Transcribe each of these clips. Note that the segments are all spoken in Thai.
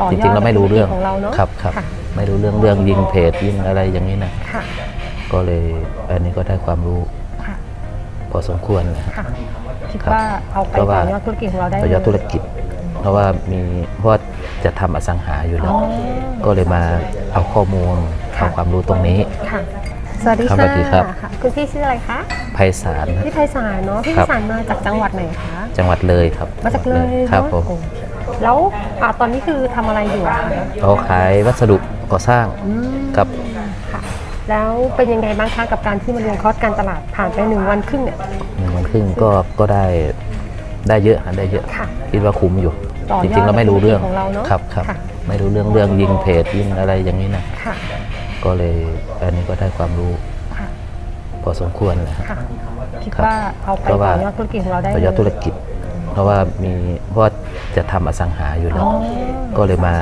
ต่อจยอดริงๆเราไม่รู้เรื่องของเราเนอะครับครับค่ะไม่รู้เรื่องเรื่องยิงเพจยิงอะไรอย่างนี้นะค่ะก็เลยอันนี้ก็ได้ความรู้ค่ะพอสมควรนะค่ะคิดครับว่าเอาไปเพราะว่าต่อยอดธุรกิจของเราได้ต่อยอดเลธุรกิจ เพราะว่ามีเพราะว่าจะทำอสังหาอยู่แล้อ๋วอก็เลยมาเอาข้อมูลค่ะเอาความรู้ตรงนี้ค่ะสวัสดีครับค่ะสวัสดีครับค่ะคุณพี่ชื่ออะไรคะไพศาลพี่ไพศาลเนาะพี่คไพรับศาลมาจากจังหวัดไหนคะจังหวัดเลยครับ มาจากเลยครับเนอะผมโอเค แล้วอ่าตอนนี้คือทำอะไรอยู่อะคะเขาขายวัสดุก่อสร้างอืมครับ ค่ะ แล้วเป็นยังไงบ้างคะกับการที่มาเรียนคอร์สการตลาดผ่านไปหนึ่งวันครึ่งเนี่ย หนึ่งวันครึ่งก็ก็ได้ได้เยอะฮะได้เยอะค่ะคิดว่าคุ้มอยู่ ต่อยอดจริงๆเราไม่รู้เรื่องของเราเนอะครับครับค่ะ ไม่รู้เรื่องเรื่องยิงเพจยิงอะไรอย่างนี้นะค่ะก็เลยอันนี้ก็ได้ความรู้ค่ะพอสมควรนะฮะ ค่ะคิดครับว่าเอาไปเพราะว่าต่อยอดธุรกิจของเราได้ต่อยอดเลธุรกิจ เพราะว่ามีเพราะว่าจะทำอสังหาอยู่แล้อ๋วอก็เลยมา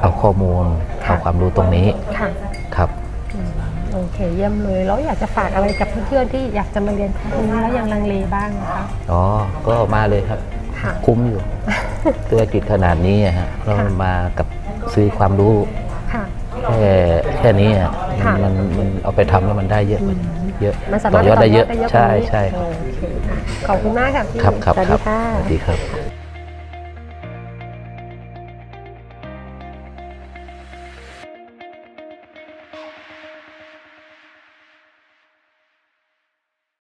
เอาข้อมูลค่ะเอาความรู้ตรงนี้ค่ะครับ อืมโอเคเยี่ยมเลยแล้วอยากจะฝากอะไรกับเพื่อนๆที่อยากจะมาเรียนคอร์สนี้แล้วยังลังเลบ้างนะคะ อ๋อ ก็มาเลยครับ ค่ะ คุ้มอยู่ ธุรกิจขนาดนี้อะฮะเราค่ะมากับซื้อความรู้ค่ะ แค่แค่นี้อะค่ะ มันมันมันเอาไปทำแล้วมันได้เยอะเยอะมันสาต่มารถอยอดได้เยอะ ต่ใช่กว่านี้ใช่ครับโอเคค่ะ ขอบคุณมากค่ะพี่ครับครับสวัสครัดีบค่ะ สวัสดีครับ